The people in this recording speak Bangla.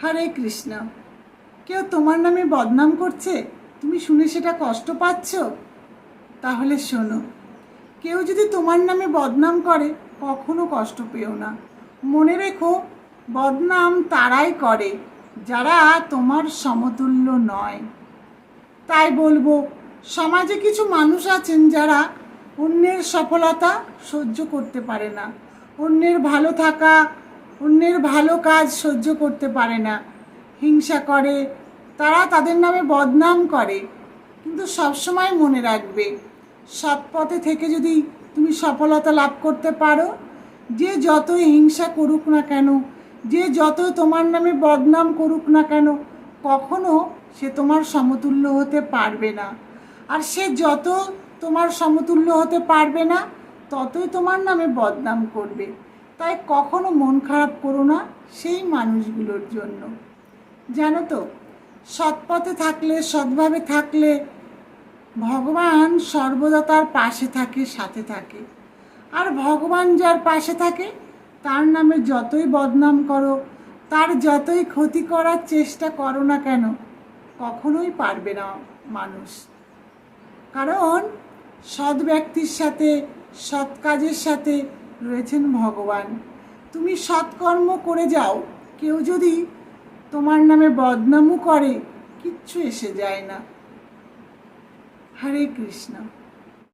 হরে কৃষ্ণ। কেউ তোমার নামে বদনাম করছে? তুমি শুনে সেটা কষ্ট পাচ্ছ? তাহলে শোনো, কেউ যদি তোমার নামে বদনাম করে, কখনো কষ্ট পেও না। মনে রেখো, বদনাম তারাই করে, যারা তোমার সমতুল্য নয়। তাই বলব, সমাজে কিছু মানুষ আছেন যারা অন্যের সফলতা সহ্য করতে পারে না। অন্যের ভালো থাকা অন্যের ভালো কাজ সহ্য করতে পারে না। হিংসা করে, তারা তাদের নামে বদনাম করে। কিন্তু সবসময় মনে রাখবে, সৎ পথে থেকে যদি তুমি সফলতা লাভ করতে পারো, যে যতই হিংসা করুক না কেন, যে যতই তোমার নামে বদনাম করুক না কেন, কখনো সে তোমার সমতুল্য হতে পারবে না। আর সে যত তোমার সমতুল্য হতে পারবে না, ততই তোমার নামে বদনাম করবে। তাই কখনো মন খারাপ করো না সেই মানুষগুলোর জন্য। জানো তো, সৎপথে থাকলে, সৎভাবে থাকলে ভগবান সর্বদা তার পাশে থাকে, সাথে থাকে। আর ভগবান যার পাশে থাকে, তার নামে যতই বদনাম করো, তার যতই ক্ষতি করার চেষ্টা করো না কেন, কখনোই পারবে না মানুষ। কারণ সৎ ব্যক্তির সাথে, সৎ কাজের সাথে রয়েছেন ভগবান। তুমি সৎকর্ম করে যাও। কেউ যদি তোমার নামে বদনামও করে, কিচ্ছু এসে যায় না। হরে কৃষ্ণ।